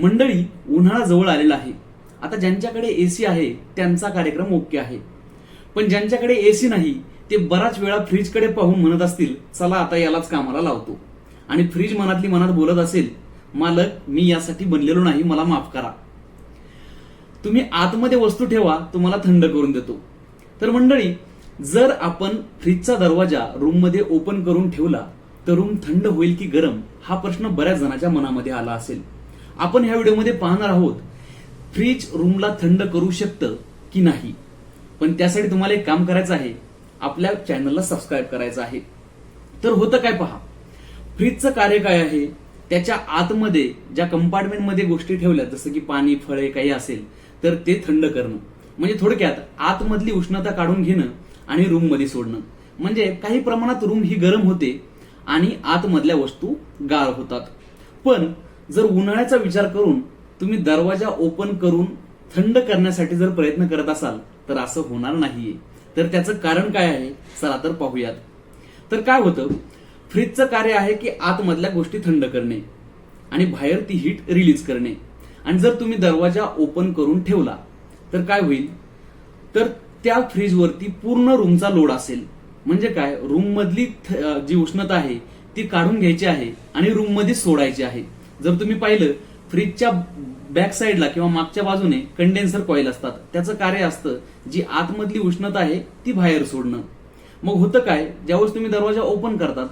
मंडळी उन्हाळा जवळ आलेला आहे. आता ज्यांच्याकडे एसी आहे त्यांचा कार्यक्रम ओके आहे. पण ज्यांच्याकडे एसी नाही ते बराच वेळा फ्रीजकडे पाहून म्हणत असतील चला आता यालाच कामाला लावतो. आणि फ्रीज मनातली मनात बोलत असेल मालक मी यासाठी बनलेलो नाही मला माफ करा. तुम्ही आतमध्ये वस्तू ठेवा तुम्हाला थंड करून देतो. तर मंडळी जर आपण फ्रीजचा दरवाजा रूममध्ये ओपन करून ठेवला तर रूम थंड होईल की गरम हा प्रश्न बऱ्याच जणांच्या मनामध्ये आला असेल. आपण ह्या व्हिडिओमध्ये पाहणार आहोत फ्रीज रूमला थंड करू शकतं की नाही. पण त्यासाठी तुम्हाला एक काम करायचं आहे आपल्या चॅनलला सबस्क्राईब करायचं आहे. तर होतं काय पहा फ्रीजचं कार्य काय आहे त्याच्या आतमध्ये ज्या कंपार्टमेंटमध्ये गोष्टी ठेवल्या जसं की पाणी फळे काही असेल तर ते थंड करणं. म्हणजे थोडक्यात आतमधली उष्णता काढून घेणं आणि रूममध्ये सोडणं. म्हणजे काही प्रमाणात रूम ही गरम होते आणि आतमधल्या वस्तू गार होतात. पण जर उन्हाळ्याचा विचार करून तुम्ही दरवाजा ओपन करून थंड करण्यासाठी जर प्रयत्न करत असाल तर असं होणार नाहीये. तर त्याचं कारण काय आहे? चला तर पाहूयात. तर काय होतं? फ्रीजचं कार्य आहे की आतमधल्या गोष्टी थंड करणे आणि बाहेर ती हीट रिलीज करणे. आणि जर तुम्ही दरवाजा ओपन करून ठेवला तर काय होईल? तर त्या फ्रीजवरती पूर्ण रूमचा लोड असेल. म्हणजे काय? रूममधली जी उष्णता आहे ती काढून घ्यायची आहे आणि रूममध्ये सोडायची आहे. जर तुम्ही पाहिलं फ्रीजच्या बॅक साईडला किंवा मागच्या बाजूने कंडेन्सर कॉईल असतात. त्याचं कार्य असतं जी आतमधली उष्णता आहे ती बाहेर सोडणं. मग होतं काय ज्यावेळेस तुम्ही दरवाजा ओपन करतात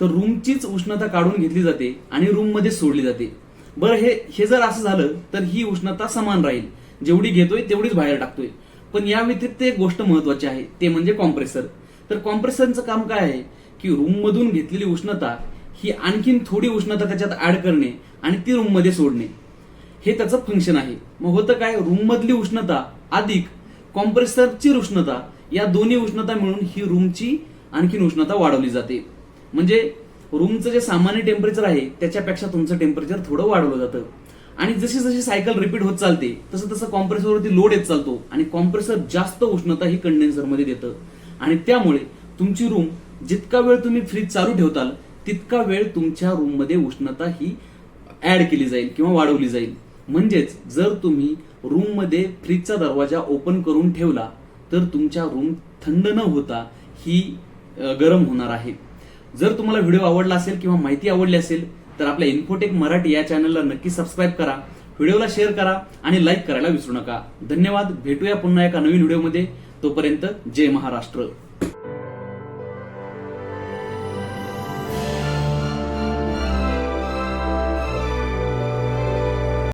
तर रूमचीच उष्णता काढून घेतली जाते आणि रूममध्ये सोडली जाते. बरं हे हे जर असं झालं तर ही उष्णता समान राहील. जेवढी घेतोय तेवढीच बाहेर टाकतोय. पण या व्यतिरिक्त एक गोष्ट महत्वाची आहे ते म्हणजे कॉम्प्रेसर तर कॉम्प्रेसरचं काम काय आहे की रूम मधून घेतलेली उष्णता ही आणखीन थोडी उष्णता त्याच्यात ऍड करणे आणि ती रूममध्ये सोडणे. हे त्याचं फंक्शन आहे. मग होतं काय? रूममधली उष्णता अधिक कॉम्प्रेसरची उष्णता या दोन्ही उष्णता मिळून ही रूमची आणखीन उष्णता वाढवली जाते. म्हणजे रूमचं जे सामान्य टेम्परेचर आहे त्याच्यापेक्षा तुमचं टेम्परेचर थोडं वाढवलं जातं. आणि जशी जशी सायकल रिपीट होत चालते तसं तसं कॉम्प्रेसरवरती लोड येत चालतो आणि कॉम्प्रेसर जास्त उष्णता ही कंडेन्सरमध्ये देतं. आणि त्यामुळे तुमची रूम जितका वेळ तुम्ही फ्रीज चालू ठेवताल तितका वेळ तुमच्या रूममध्ये उष्णता ही ऍड केली जाईल किंवा वाढवली जाईल. म्हणजेच जर तुम्ही रूममध्ये फ्रीजचा दरवाजा ओपन करून ठेवला तर तुमच्या रूम थंड न होता ही गरम होणार आहे. जर तुम्हाला व्हिडिओ आवडला असेल किंवा माहिती आवडली असेल तर आपल्या इन्फोटेक मराठी या चॅनलला नक्की सबस्क्राईब करा व्हिडिओला शेअर करा आणि लाईक करायला विसरू नका. धन्यवाद. भेटूया पुन्हा एका नवीन व्हिडिओमध्ये तोपर्यंत जय महाराष्ट्र.